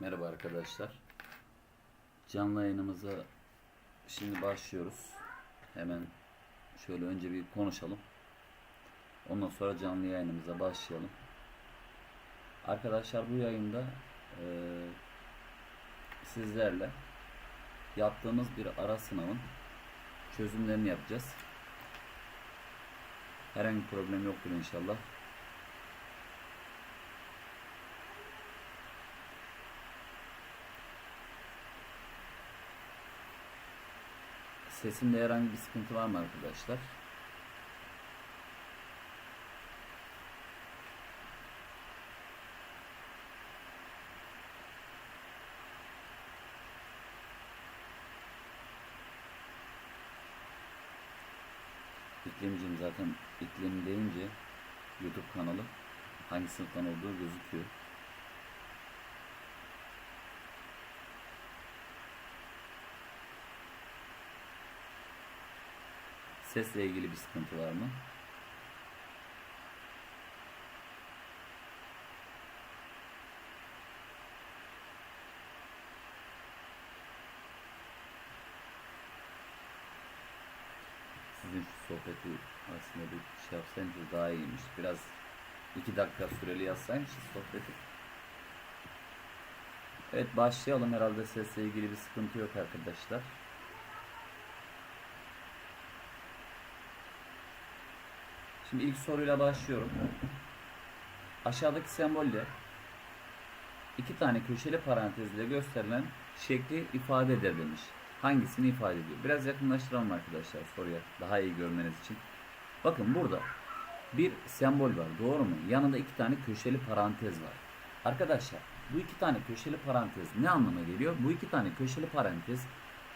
Merhaba arkadaşlar. Canlı yayınımıza şimdi başlıyoruz. Hemen şöyle önce bir konuşalım. Ondan sonra canlı yayınımıza başlayalım. Arkadaşlar bu yayında eee, sizlerle yaptığımız bir ara sınavın çözümlerini yapacağız. Herhangi bir problem yoktur inşallah. Sesimde herhangi bir sıkıntı var mı arkadaşlar? İklimcim zaten iklim deyince YouTube kanalı hangi sınıftan olduğu gözüküyor. Sesle ilgili bir sıkıntı var mı? Sizin şu sohbeti aslında bir şey yapsaymışız daha iyiymiş. Biraz iki dakika süreli yazsaymışız sohbeti. Evet başlayalım. Herhalde sesle ilgili bir sıkıntı yok arkadaşlar. Şimdi ilk soruyla başlıyorum. Aşağıdaki sembolle iki tane köşeli parantezle gösterilen şekli ifade eder demiş. Hangisini ifade ediyor? Biraz yakınlaştıralım arkadaşlar soruya daha iyi görmeniz için. Bakın burada bir sembol var doğru mu? Yanında iki tane köşeli parantez var. Arkadaşlar bu iki tane köşeli parantez ne anlama geliyor? Bu iki tane köşeli parantez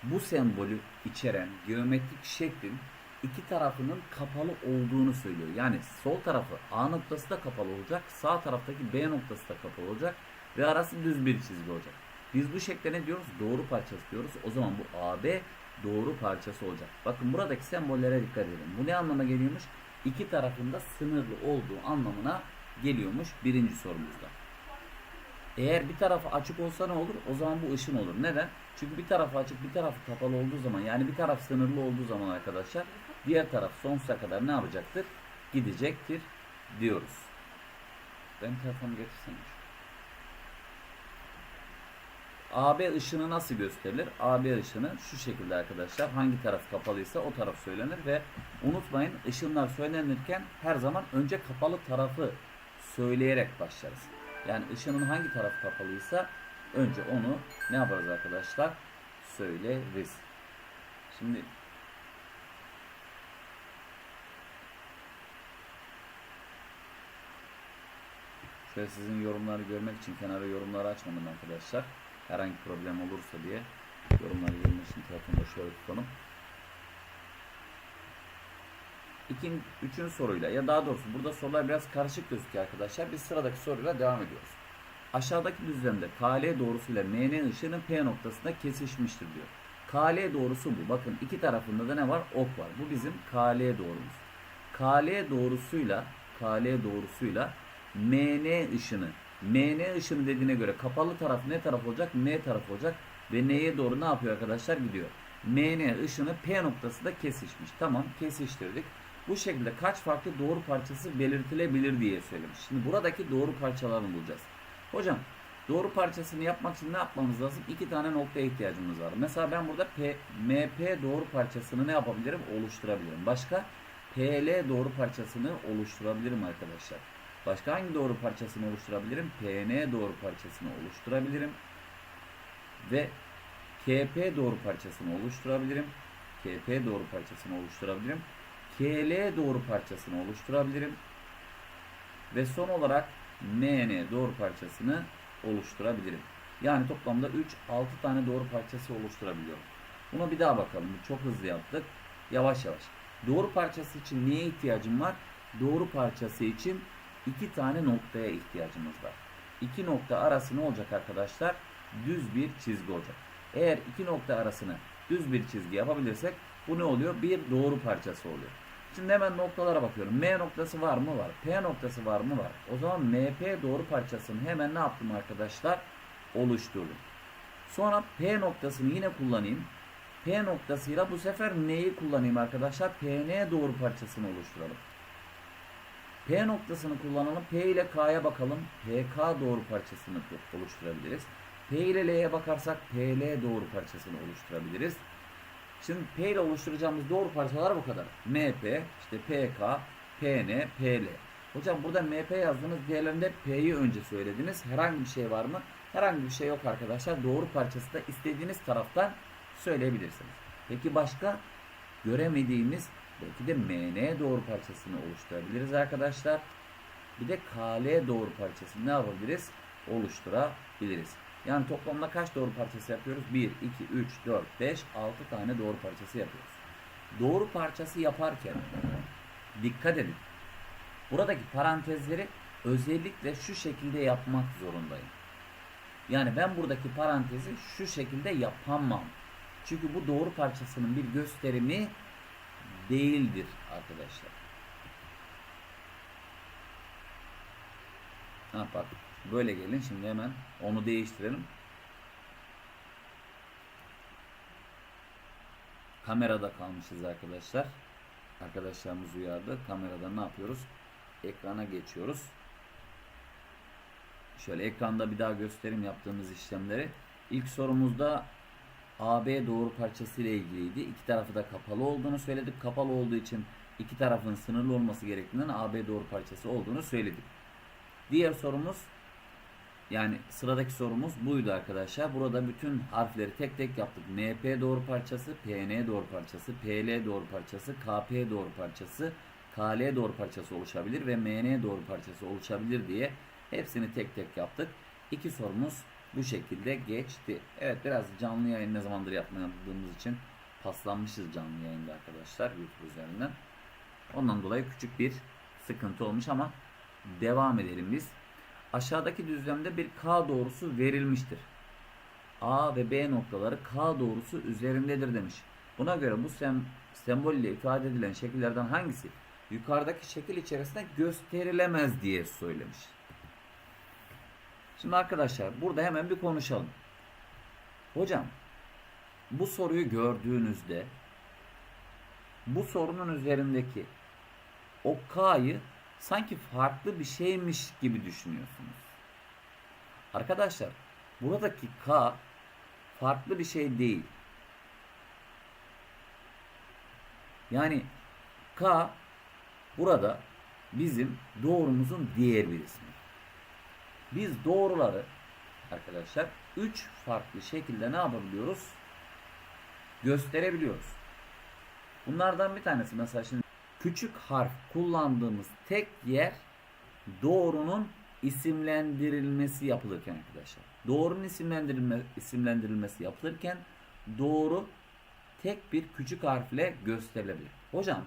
bu sembolü içeren geometrik şeklin iki tarafının kapalı olduğunu söylüyor. Yani sol tarafı A noktası da kapalı olacak, sağ taraftaki B noktası da kapalı olacak ve arası düz bir çizgi olacak. Biz bu şekle ne diyoruz? Doğru parçası diyoruz. O zaman bu AB doğru parçası olacak. Bakın buradaki sembollere dikkat edin. Bu ne anlama geliyormuş? İki tarafında sınırlı olduğu anlamına geliyormuş birinci sorumuzda. Eğer bir tarafı açık olsa ne olur? O zaman bu ışın olur. Neden? Çünkü bir tarafı açık, bir tarafı kapalı olduğu zaman yani bir taraf sınırlı olduğu zaman arkadaşlar diğer taraf sonsuza kadar ne yapacaktır? Gidecektir diyoruz. Ben telefonu getirsene. AB ışını nasıl gösterilir? AB ışını şu şekilde arkadaşlar. Hangi taraf kapalıysa o taraf söylenir ve unutmayın ışınlar söylenirken her zaman önce kapalı tarafı söyleyerek başlarız. Yani ışının hangi tarafı kapalıysa önce onu ne yaparız arkadaşlar? Söyleriz. Şimdi Şöyle sizin yorumları görmek için kenara yorumları açmadım arkadaşlar. Herhangi problem olursa diye yorumları görmek için telefonda şöyle tutalım. İkin, üçüncü soruyla ya daha doğrusu burada sorular biraz karışık gözüküyor arkadaşlar. Biz sıradaki soruyla devam ediyoruz. Aşağıdaki düzlemde KL doğrusuyla MN ışığının P noktasında kesişmiştir diyor. KL doğrusu bu. Bakın iki tarafında da ne var? Ok var. Bu bizim KL doğrumuz. KL doğrusuyla KL doğrusuyla MN ışını MN ışını dediğine göre kapalı taraf ne taraf olacak? M taraf olacak. Ve N'ye doğru ne yapıyor arkadaşlar? Gidiyor. MN ışını P noktası da kesişmiş. Tamam kesiştirdik. Bu şekilde kaç farklı doğru parçası belirtilebilir diye söylemiş. Şimdi buradaki doğru parçalarını bulacağız. Hocam doğru parçasını yapmak için ne yapmamız lazım? İki tane noktaya ihtiyacımız var. Mesela ben burada P, MP doğru parçasını ne yapabilirim? Oluşturabilirim. Başka PL doğru parçasını oluşturabilirim arkadaşlar. Başka hangi doğru parçasını oluşturabilirim? PN doğru parçasını oluşturabilirim. Ve KP doğru parçasını oluşturabilirim. KP doğru parçasını oluşturabilirim. KL doğru parçasını oluşturabilirim. Ve son olarak MN doğru parçasını oluşturabilirim. Yani toplamda 3 6 tane doğru parçası oluşturabiliyorum. Buna bir daha bakalım. Çok hızlı yaptık. Yavaş yavaş. Doğru parçası için neye ihtiyacım var? Doğru parçası için iki tane noktaya ihtiyacımız var. İki nokta arası ne olacak arkadaşlar? Düz bir çizgi olacak. Eğer iki nokta arasını düz bir çizgi yapabilirsek bu ne oluyor? Bir doğru parçası oluyor. Şimdi hemen noktalara bakıyorum. M noktası var mı? Var. P noktası var mı? Var. O zaman MP doğru parçasını hemen ne yaptım arkadaşlar? oluşturdum. Sonra P noktasını yine kullanayım. P noktasıyla bu sefer neyi kullanayım arkadaşlar? PN doğru parçasını oluşturalım. P noktasını kullanalım. P ile K'ya bakalım. PK doğru parçasını oluşturabiliriz. P ile L'ye bakarsak PL doğru parçasını oluşturabiliriz. Şimdi P ile oluşturacağımız doğru parçalar bu kadar. MP, işte PK, PN, PL. Hocam burada MP yazdığınız diğerlerinde P'yi önce söylediniz. Herhangi bir şey var mı? Herhangi bir şey yok arkadaşlar. Doğru parçası da istediğiniz taraftan söyleyebilirsiniz. Peki başka? Göremediğimiz belki de MN doğru parçasını oluşturabiliriz arkadaşlar. Bir de KL doğru parçasını ne yapabiliriz? Oluşturabiliriz. Yani toplamda kaç doğru parçası yapıyoruz? 1, 2, 3, 4, 5, 6 tane doğru parçası yapıyoruz. Doğru parçası yaparken dikkat edin. Buradaki parantezleri özellikle şu şekilde yapmak zorundayım. Yani ben buradaki parantezi şu şekilde yapamam. Çünkü bu doğru parçasının bir gösterimi değildir arkadaşlar. Ha bak böyle gelin şimdi hemen onu değiştirelim. Kamerada kalmışız arkadaşlar. Arkadaşlarımız uyardı. Kamerada ne yapıyoruz? Ekrana geçiyoruz. Şöyle ekranda bir daha gösterim yaptığımız işlemleri. İlk sorumuzda AB doğru parçası ile ilgiliydi. İki tarafı da kapalı olduğunu söyledik. Kapalı olduğu için iki tarafın sınırlı olması gerektiğinden AB doğru parçası olduğunu söyledik. Diğer sorumuz yani sıradaki sorumuz buydu arkadaşlar. Burada bütün harfleri tek tek yaptık. MP doğru parçası, PN doğru parçası, PL doğru parçası, KP doğru parçası, KL doğru parçası oluşabilir ve MN doğru parçası oluşabilir diye hepsini tek tek yaptık. İki sorumuz bu şekilde geçti. Evet biraz canlı yayın ne zamandır yapmadığımız için paslanmışız canlı yayında arkadaşlar YouTube üzerinden. Ondan dolayı küçük bir sıkıntı olmuş ama devam edelim biz. Aşağıdaki düzlemde bir K doğrusu verilmiştir. A ve B noktaları K doğrusu üzerindedir demiş. Buna göre bu sem sembol ile ifade edilen şekillerden hangisi yukarıdaki şekil içerisinde gösterilemez diye söylemiş. Şimdi arkadaşlar burada hemen bir konuşalım. Hocam bu soruyu gördüğünüzde bu sorunun üzerindeki o K'yı sanki farklı bir şeymiş gibi düşünüyorsunuz. Arkadaşlar buradaki K farklı bir şey değil. Yani K burada bizim doğrumuzun diğer bir ismi. Biz doğruları arkadaşlar 3 farklı şekilde ne yapabiliyoruz? Gösterebiliyoruz. Bunlardan bir tanesi mesela şimdi küçük harf kullandığımız tek yer doğrunun isimlendirilmesi yapılırken arkadaşlar. Doğrunun isimlendirilme, isimlendirilmesi yapılırken doğru tek bir küçük harfle gösterilebilir. Hocam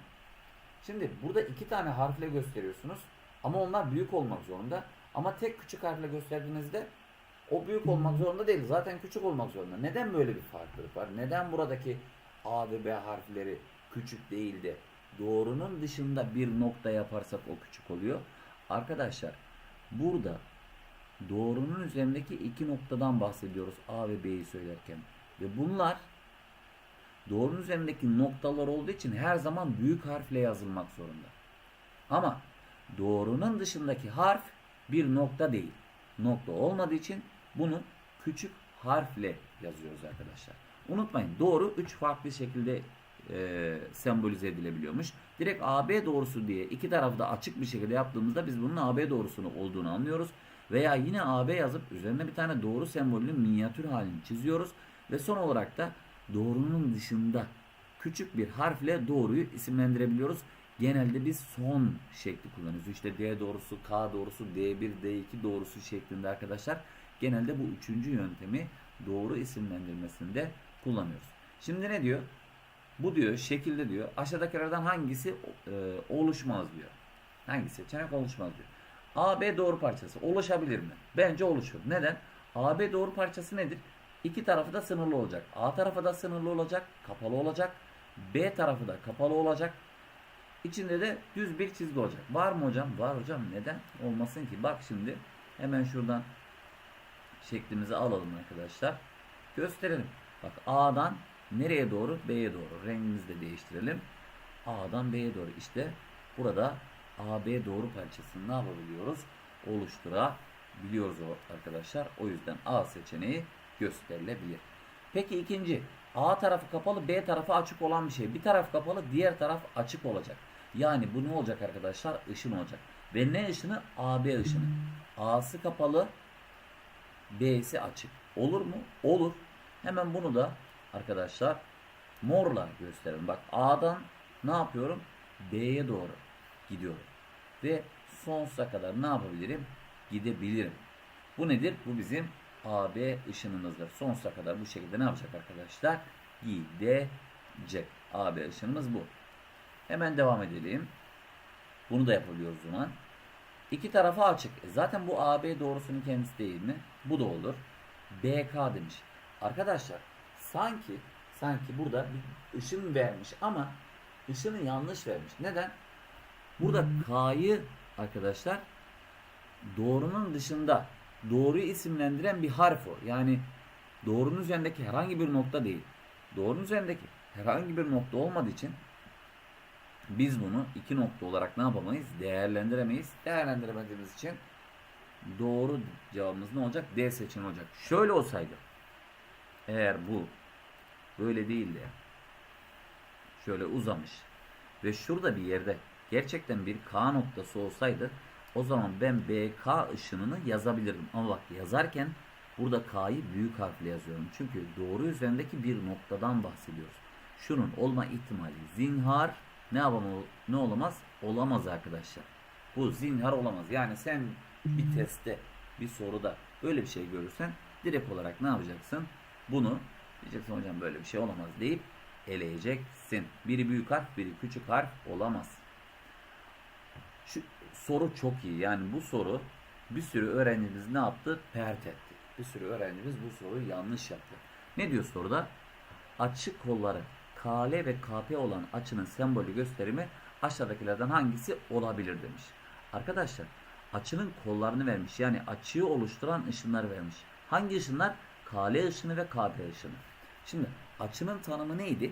şimdi burada iki tane harfle gösteriyorsunuz ama onlar büyük olmak zorunda. Ama tek küçük harfle gösterdiğinizde o büyük olmak zorunda değil. Zaten küçük olmak zorunda. Neden böyle bir farklılık var? Neden buradaki A ve B harfleri küçük değil de doğrunun dışında bir nokta yaparsak o küçük oluyor? Arkadaşlar burada doğrunun üzerindeki iki noktadan bahsediyoruz A ve B'yi söylerken. Ve bunlar doğrunun üzerindeki noktalar olduğu için her zaman büyük harfle yazılmak zorunda. Ama doğrunun dışındaki harf bir nokta değil. Nokta olmadığı için bunu küçük harfle yazıyoruz arkadaşlar. Unutmayın doğru 3 farklı şekilde e, sembolize edilebiliyormuş. Direkt AB doğrusu diye iki tarafı da açık bir şekilde yaptığımızda biz bunun AB doğrusunu olduğunu anlıyoruz. Veya yine AB yazıp üzerine bir tane doğru sembolünün minyatür halini çiziyoruz. Ve son olarak da doğrunun dışında küçük bir harfle doğruyu isimlendirebiliyoruz. Genelde biz son şekli kullanıyoruz. İşte D doğrusu, K doğrusu, D1, D2 doğrusu şeklinde arkadaşlar. Genelde bu üçüncü yöntemi doğru isimlendirmesinde kullanıyoruz. Şimdi ne diyor? Bu diyor şekilde diyor aşağıdakilerden hangisi e, oluşmaz diyor. Hangi seçenek oluşmaz diyor. AB doğru parçası oluşabilir mi? Bence oluşur. Neden? AB doğru parçası nedir? İki tarafı da sınırlı olacak. A tarafı da sınırlı olacak, kapalı olacak. B tarafı da kapalı olacak. İçinde de düz bir çizgi olacak. Var mı hocam? Var hocam. Neden? Olmasın ki. Bak şimdi hemen şuradan şeklimizi alalım arkadaşlar. Gösterelim. Bak A'dan nereye doğru? B'ye doğru. Rengimizi de değiştirelim. A'dan B'ye doğru. İşte burada AB doğru parçasını ne yapabiliyoruz? Oluşturabiliyoruz arkadaşlar. O yüzden A seçeneği gösterilebilir. Peki ikinci. A tarafı kapalı, B tarafı açık olan bir şey. Bir taraf kapalı, diğer taraf açık olacak. Yani bu ne olacak arkadaşlar? Işın olacak. Ve ne ışını? AB ışını. A'sı kapalı, B'si açık. Olur mu? Olur. Hemen bunu da arkadaşlar morla gösterelim. Bak A'dan ne yapıyorum? B'ye doğru gidiyorum. Ve sonsuza kadar ne yapabilirim? Gidebilirim. Bu nedir? Bu bizim AB ışınımızdır. Sonsuza kadar bu şekilde ne yapacak arkadaşlar? Gidecek. AB ışınımız bu. Hemen devam edelim. Bunu da yapabiliyoruz zaman. İki tarafı açık. E zaten bu AB doğrusunun kendisi değil mi? Bu da olur. BK demiş. Arkadaşlar sanki sanki burada bir ışın vermiş ama ışını yanlış vermiş. Neden? Burada K'yı arkadaşlar doğrunun dışında doğruyu isimlendiren bir harf o. Yani doğrunun üzerindeki herhangi bir nokta değil. Doğrunun üzerindeki herhangi bir nokta olmadığı için biz bunu iki nokta olarak ne yapamayız? Değerlendiremeyiz. Değerlendiremediğimiz için doğru cevabımız ne olacak? D seçeneği olacak. Şöyle olsaydı eğer bu böyle değil de şöyle uzamış ve şurada bir yerde gerçekten bir K noktası olsaydı o zaman ben BK ışınını yazabilirdim. Ama bak yazarken burada K'yı büyük harfle yazıyorum. Çünkü doğru üzerindeki bir noktadan bahsediyoruz. Şunun olma ihtimali zinhar ne yapamaz, ne olamaz? Olamaz arkadaşlar. Bu zinhar olamaz. Yani sen bir testte, bir soruda böyle bir şey görürsen direkt olarak ne yapacaksın? Bunu diyeceksin hocam böyle bir şey olamaz deyip eleyeceksin. Biri büyük harf, biri küçük harf olamaz. Şu soru çok iyi. Yani bu soru bir sürü öğrencimiz ne yaptı? Pert etti. Bir sürü öğrencimiz bu soruyu yanlış yaptı. Ne diyor soruda? Açık kolları KL ve KP olan açının sembolü gösterimi aşağıdakilerden hangisi olabilir demiş. Arkadaşlar açının kollarını vermiş. Yani açıyı oluşturan ışınlar vermiş. Hangi ışınlar? KL ışını ve KP ışını. Şimdi açının tanımı neydi?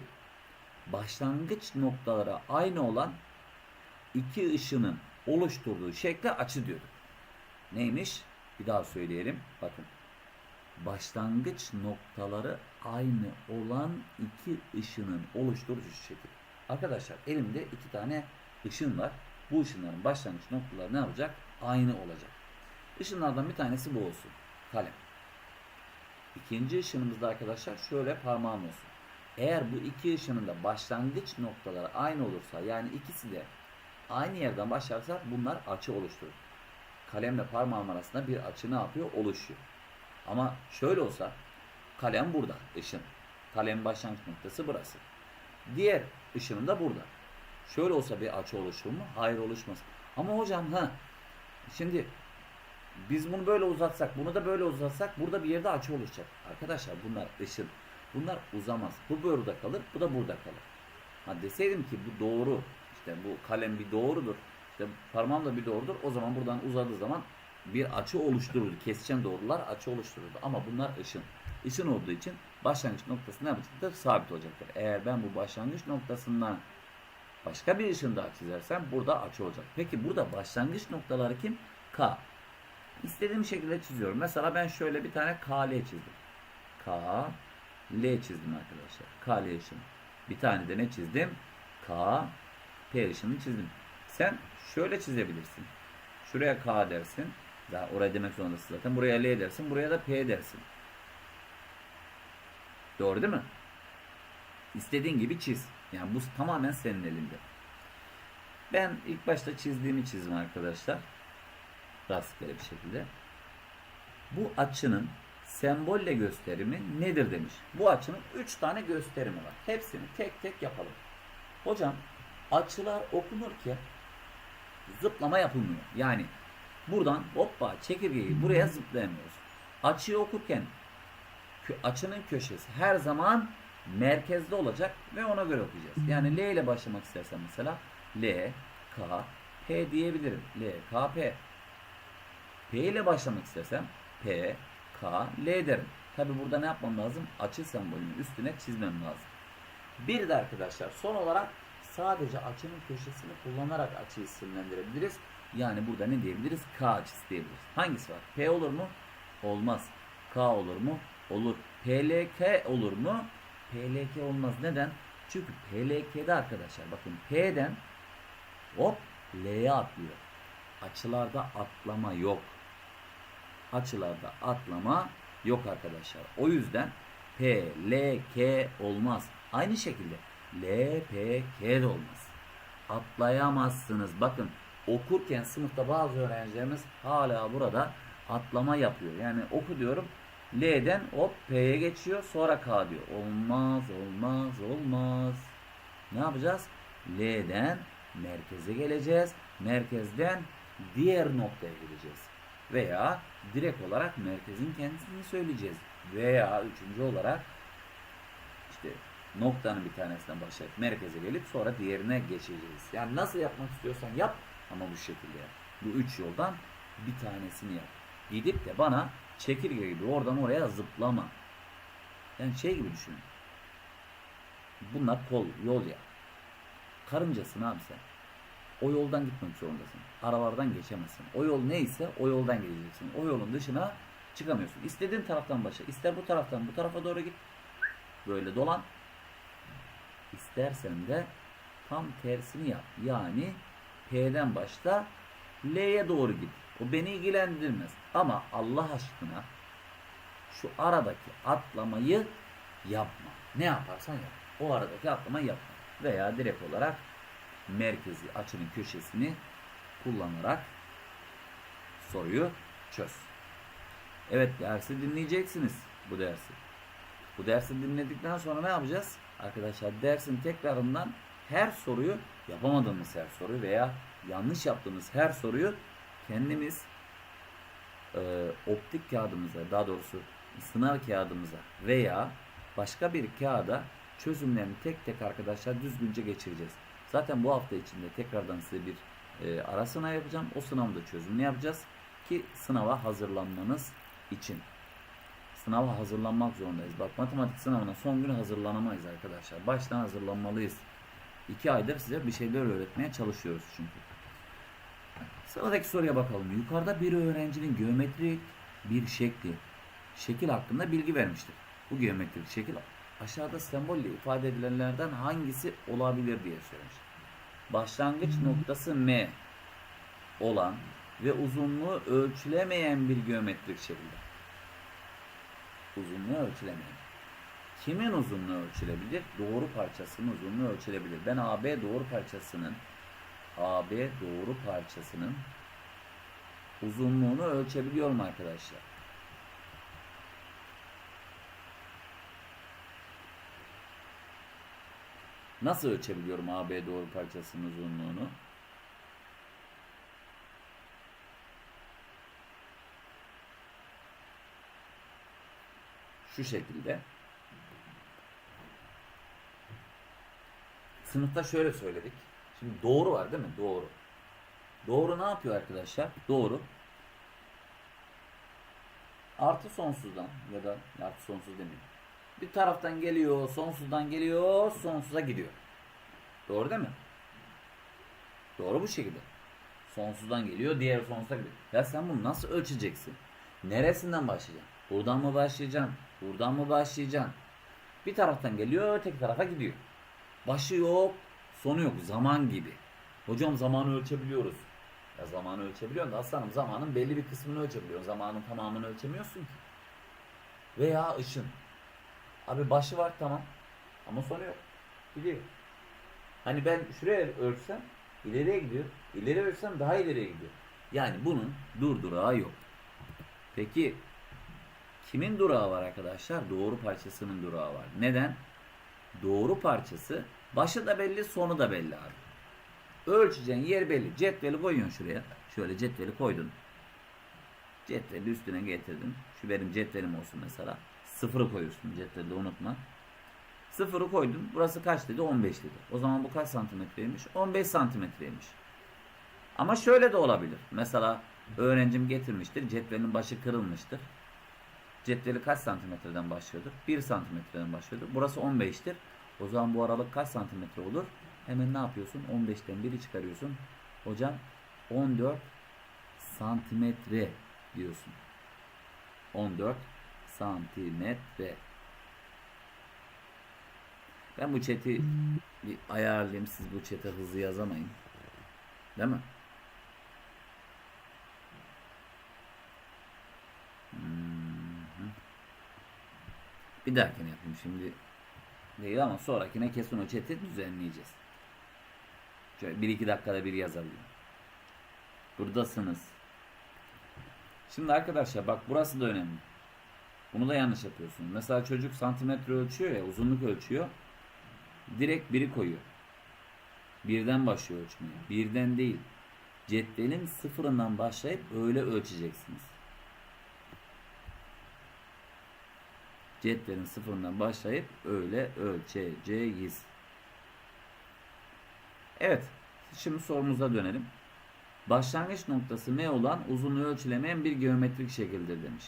Başlangıç noktalara aynı olan iki ışının oluşturduğu şekle açı diyorduk. Neymiş? Bir daha söyleyelim. Bakın. Başlangıç noktaları aynı olan iki ışının oluşturucu şekil. Arkadaşlar elimde iki tane ışın var. Bu ışınların başlangıç noktaları ne yapacak? Aynı olacak. Işınlardan bir tanesi bu olsun. Kalem. İkinci ışınımızda arkadaşlar şöyle parmağım olsun. Eğer bu iki ışının da başlangıç noktaları aynı olursa yani ikisi de aynı yerden başlarsa bunlar açı oluşturur. Kalemle parmağım arasında bir açı ne yapıyor? Oluşuyor. Ama şöyle olsa kalem burada ışın. Kalem başlangıç noktası burası. Diğer ışının da burada. Şöyle olsa bir açı oluşur mu? Hayır oluşmaz. Ama hocam ha şimdi biz bunu böyle uzatsak, bunu da böyle uzatsak burada bir yerde açı oluşacak. Arkadaşlar bunlar ışın. Bunlar uzamaz. Bu burada kalır, bu da burada kalır. Ha deseydim ki bu doğru, işte bu kalem bir doğrudur, işte parmağım da bir doğrudur. O zaman buradan uzadığı zaman bir açı oluştururdu. Kesişen doğrular açı oluştururdu. Ama bunlar ışın. Işın olduğu için başlangıç noktası ne yapacaktır? Sabit olacaktır. Eğer ben bu başlangıç noktasından başka bir ışın daha çizersem burada açı olacak. Peki burada başlangıç noktaları kim? K. İstediğim şekilde çiziyorum. Mesela ben şöyle bir tane KL çizdim. K, L çizdim arkadaşlar. KL ışını. Bir tane de ne çizdim? K, P ışını çizdim. Sen şöyle çizebilirsin. Şuraya K dersin. Daha oraya demek zorundasın zaten. Buraya L dersin. Buraya da P dersin. Doğru değil mi? İstediğin gibi çiz. Yani bu tamamen senin elinde. Ben ilk başta çizdiğimi çizdim arkadaşlar. Rastgele bir şekilde. Bu açının sembolle gösterimi nedir demiş. Bu açının 3 tane gösterimi var. Hepsini tek tek yapalım. Hocam açılar okunurken zıplama yapılmıyor. Yani buradan hoppa çekirgeyi buraya zıplayamıyoruz. Açıyı okurken açının köşesi her zaman merkezde olacak ve ona göre okuyacağız. Yani L ile başlamak istersen mesela L, K, P diyebilirim. L, K, P. P ile başlamak istersem P, K, L derim. Tabi burada ne yapmam lazım? Açı sembolünün üstüne çizmem lazım. Bir de arkadaşlar son olarak sadece açının köşesini kullanarak açıyı isimlendirebiliriz. Yani burada ne diyebiliriz? K açısı diyebiliriz. Hangisi var? P olur mu? Olmaz. K olur mu? Olur. PLK olur mu? PLK olmaz. Neden? Çünkü PLK'de arkadaşlar bakın P'den hop L'ye atlıyor. Açılarda atlama yok. Açılarda atlama yok arkadaşlar. O yüzden P, L, K olmaz. Aynı şekilde L, P, K de olmaz. Atlayamazsınız. Bakın okurken sınıfta bazı öğrencilerimiz hala burada atlama yapıyor. Yani oku diyorum L'den hop P'ye geçiyor sonra K diyor. Olmaz, olmaz, olmaz. Ne yapacağız? L'den merkeze geleceğiz. Merkezden diğer noktaya gideceğiz. Veya direkt olarak merkezin kendisini söyleyeceğiz. Veya üçüncü olarak işte noktanın bir tanesinden başlayıp merkeze gelip sonra diğerine geçeceğiz. Yani nasıl yapmak istiyorsan yap ama bu şekilde yap. Bu üç yoldan bir tanesini yap. Gidip de bana çekirge gibi oradan oraya zıplama. Yani şey gibi düşün. Bunlar kol, yol ya. Karıncasın abi sen. O yoldan gitmek zorundasın. Aralardan geçemezsin. O yol neyse o yoldan gideceksin. O yolun dışına çıkamıyorsun. İstediğin taraftan başla. İster bu taraftan bu tarafa doğru git. Böyle dolan. İstersen de tam tersini yap. Yani P'den başla L'ye doğru git. O beni ilgilendirmez. Ama Allah aşkına şu aradaki atlamayı yapma. Ne yaparsan yap. O aradaki atlamayı yapma. Veya direkt olarak merkezi açının köşesini kullanarak soruyu çöz. Evet dersi dinleyeceksiniz bu dersi. Bu dersi dinledikten sonra ne yapacağız? Arkadaşlar dersin tekrarından her soruyu yapamadığımız her soruyu veya yanlış yaptığımız her soruyu kendimiz e, optik kağıdımıza daha doğrusu sınav kağıdımıza veya başka bir kağıda çözümlerini tek tek arkadaşlar düzgünce geçireceğiz. Zaten bu hafta içinde tekrardan size bir e, ara sınav yapacağım. O sınavda çözümünü yapacağız ki sınava hazırlanmanız için. Sınava hazırlanmak zorundayız. Bak matematik sınavına son gün hazırlanamayız arkadaşlar. Baştan hazırlanmalıyız. İki aydır size bir şeyler öğretmeye çalışıyoruz çünkü. Sıradaki soruya bakalım. Yukarıda bir öğrencinin geometrik bir şekli, şekil hakkında bilgi vermiştir. Bu geometrik şekil aşağıda sembolle ifade edilenlerden hangisi olabilir diye söylemiş. Başlangıç noktası M olan ve uzunluğu ölçülemeyen bir geometrik şekilde. Uzunluğu ölçülemeyen. Kimin uzunluğu ölçülebilir? Doğru parçasının uzunluğu ölçülebilir. Ben AB doğru parçasının AB doğru parçasının uzunluğunu ölçebiliyorum arkadaşlar. Nasıl ölçebiliyorum AB doğru parçasının uzunluğunu? Şu şekilde. Sınıfta şöyle söyledik. Şimdi doğru var değil mi? Doğru. Doğru ne yapıyor arkadaşlar? Doğru. Artı sonsuzdan ya da artı sonsuz demeyeyim. Bir taraftan geliyor, sonsuzdan geliyor, sonsuza gidiyor. Doğru değil mi? Doğru bu şekilde. Sonsuzdan geliyor, diğer sonsuza gidiyor. Ya sen bunu nasıl ölçeceksin? Neresinden başlayacaksın? Buradan mı başlayacaksın? Buradan mı başlayacaksın? Bir taraftan geliyor, öteki tarafa gidiyor. Başı yok, sonu yok. Zaman gibi. Hocam zamanı ölçebiliyoruz. Ya zamanı ölçebiliyorsun da aslanım zamanın belli bir kısmını ölçebiliyorsun. Zamanın tamamını ölçemiyorsun ki. Veya ışın. Abi başı var tamam. Ama sonu yok. Gidiyor. Hani ben şuraya ölçsem ileriye gidiyor. İleri ölçsem daha ileriye gidiyor. Yani bunun durdurağı yok. Peki kimin durağı var arkadaşlar? Doğru parçasının durağı var. Neden? Doğru parçası başı da belli sonu da belli abi. Ölçeceğin yer belli. Cetveli koyuyorsun şuraya. Şöyle cetveli koydun. Cetveli üstüne getirdin. Şu benim cetvelim olsun mesela. Sıfırı koyuyorsun cetvelde unutma. Sıfırı koydun. Burası kaç dedi? 15 dedi. O zaman bu kaç santimetreymiş? 15 santimetreymiş. Ama şöyle de olabilir. Mesela öğrencim getirmiştir. Cetvelin başı kırılmıştır. Cetveli kaç santimetreden başlıyordur? 1 santimetreden başlıyordur. Burası 15'tir. O zaman bu aralık kaç santimetre olur? Hemen ne yapıyorsun? 15'ten 1'i çıkarıyorsun. Hocam 14 santimetre diyorsun. 14 santimetre. Ben bu chat'i bir ayarlayayım. Siz bu chat'e hızlı yazamayın. Değil mi? Hı. Bir dahakine yapayım şimdi. Değil ama sonrakine kesin o chat'i düzenleyeceğiz. Şöyle bir iki dakikada bir yazalım. Buradasınız. Şimdi arkadaşlar bak burası da önemli. Bunu da yanlış yapıyorsun. Mesela çocuk santimetre ölçüyor ya uzunluk ölçüyor. Direkt biri koyuyor. Birden başlıyor ölçmeye. Birden değil. Cetvelin sıfırından başlayıp öyle ölçeceksiniz. Cetvelin sıfırından başlayıp öyle ölçeceğiz. Evet. Şimdi sorumuza dönelim. Başlangıç noktası M olan uzunluğu ölçülemeyen bir geometrik şekildir demiş.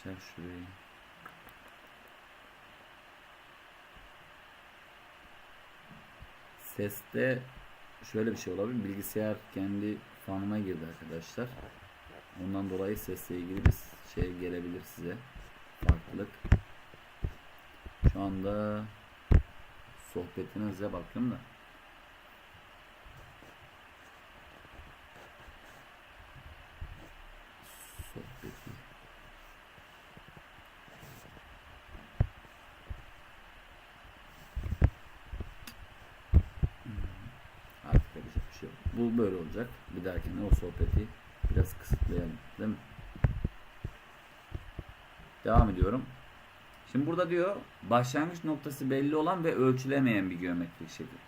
Arkadaşlar şurayı. Seste şöyle bir şey olabilir. Bilgisayar kendi fanına girdi arkadaşlar. Ondan dolayı sesle ilgili bir şey gelebilir size. Farklılık. Şu anda sohbetinize bakıyorum da. Sohbeti. Artık yapacak bir şey yok. Bu böyle olacak. Bir dahakine o sohbeti biraz kısıtlayalım. Değil mi? Devam ediyorum. Şimdi burada diyor başlangıç noktası belli olan ve ölçülemeyen bir geometrik şekil.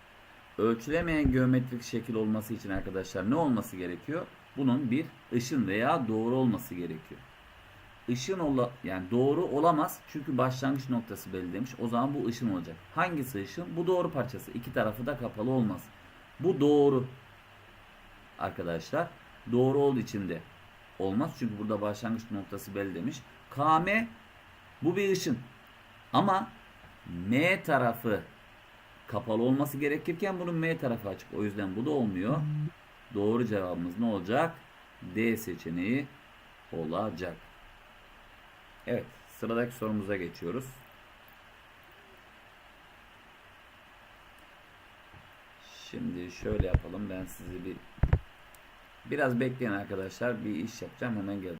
Ölçülemeyen geometrik şekil olması için arkadaşlar ne olması gerekiyor? Bunun bir ışın veya doğru olması gerekiyor. Işın ola, yani doğru olamaz çünkü başlangıç noktası belli demiş. O zaman bu ışın olacak. Hangisi ışın? Bu doğru parçası. İki tarafı da kapalı olmaz. Bu doğru. Arkadaşlar doğru olduğu için de olmaz. Çünkü burada başlangıç noktası belli demiş. KM bu bir ışın. Ama M tarafı kapalı olması gerekirken bunun M tarafı açık. O yüzden bu da olmuyor. Doğru cevabımız ne olacak? D seçeneği olacak. Evet, sıradaki sorumuza geçiyoruz. Şimdi şöyle yapalım. Ben sizi bir biraz bekleyin arkadaşlar. Bir iş yapacağım hemen geleceğim.